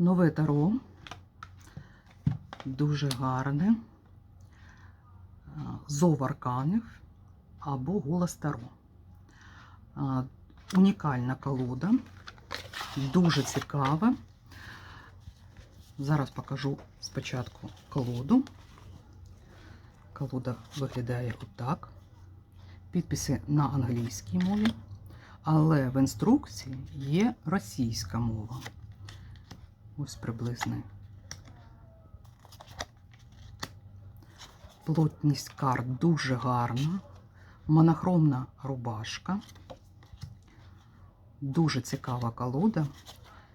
Нове таро. Дуже гарне. Зов арканів або голос таро. Унікальна колода. Дуже цікава. Зараз покажу спочатку колоду. Колода виглядає отак. Підписи на англійській мові, але в інструкції є російська мова. Ось приблизно. Плотність карт дуже гарна. Монохромна рубашка. Дуже цікава колода,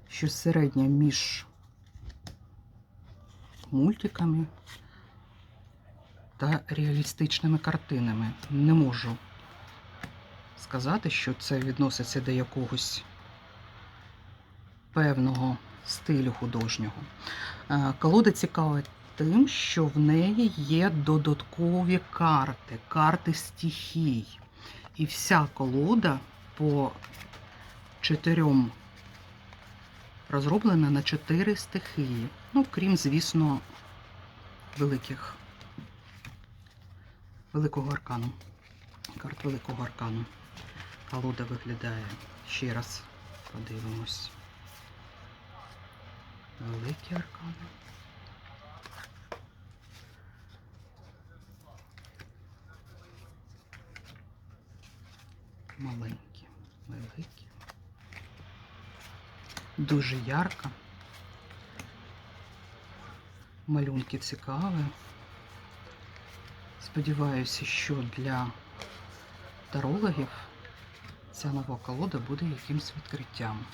що середня між мультиками та реалістичними картинами. Не можу сказати, що це відноситься до якогось певного стилю художнього. Е, Колода цікава тим, що в неї є додаткові карти, карти стихій. І вся колода по чотирьом розроблена на чотири стихії. Ну, крім, звісно, великих великого аркану. Карт великого аркану. Колода виглядає. Ще раз подивимось. Великі аркани. Маленькі, великі. Дуже ярко. Малюнки цікаві. Сподіваюся, що для тарологів ця нова колода буде якимсь відкриттям.